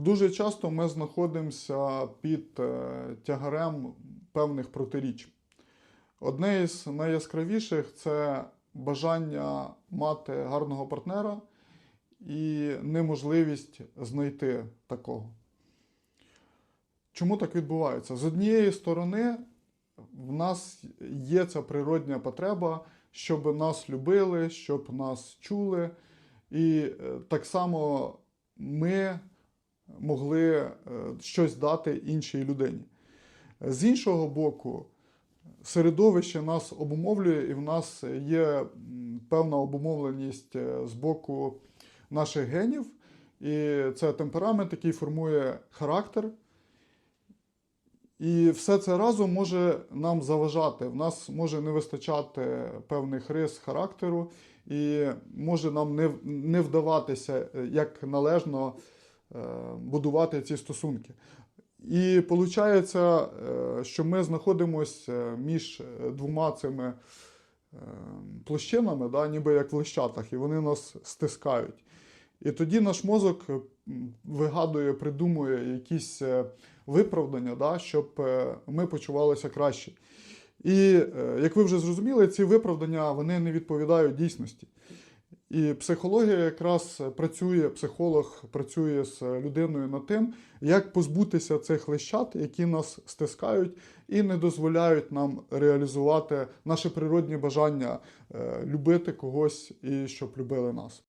Дуже часто ми знаходимося під е, тягарем певних протиріч. Одне із найяскравіших це бажання мати гарного партнера і неможливість знайти такого. Чому так відбувається? З однієї сторони, в нас є ця природня потреба, щоб нас любили, щоб нас чули, і е, так само ми могли е, щось дати іншій людині. З іншого боку, середовище нас обумовлює, і в нас є певна обумовленість е, з боку наших генів, і це темперамент, який формує характер. І все це разом може нам заважати. В нас може не вистачати певних рис характеру, і може нам не, не вдаватися е, як належно будувати ці стосунки. І виходить, що ми знаходимося між е, двома цими е, площинами, да, ніби як в лищатах, і вони нас стискають. І тоді наш мозок е, вигадує, придумує якісь е, виправдання, да, щоб е, ми почувалися краще. І е, як ви вже зрозуміли, ці виправдання вони не відповідають дійсності. І психологія якраз працює, психолог працює з людиною над тим, як позбутися цих лищат, які нас стискають і не дозволяють нам реалізувати наше природні бажання е, любити когось і щоб любили нас.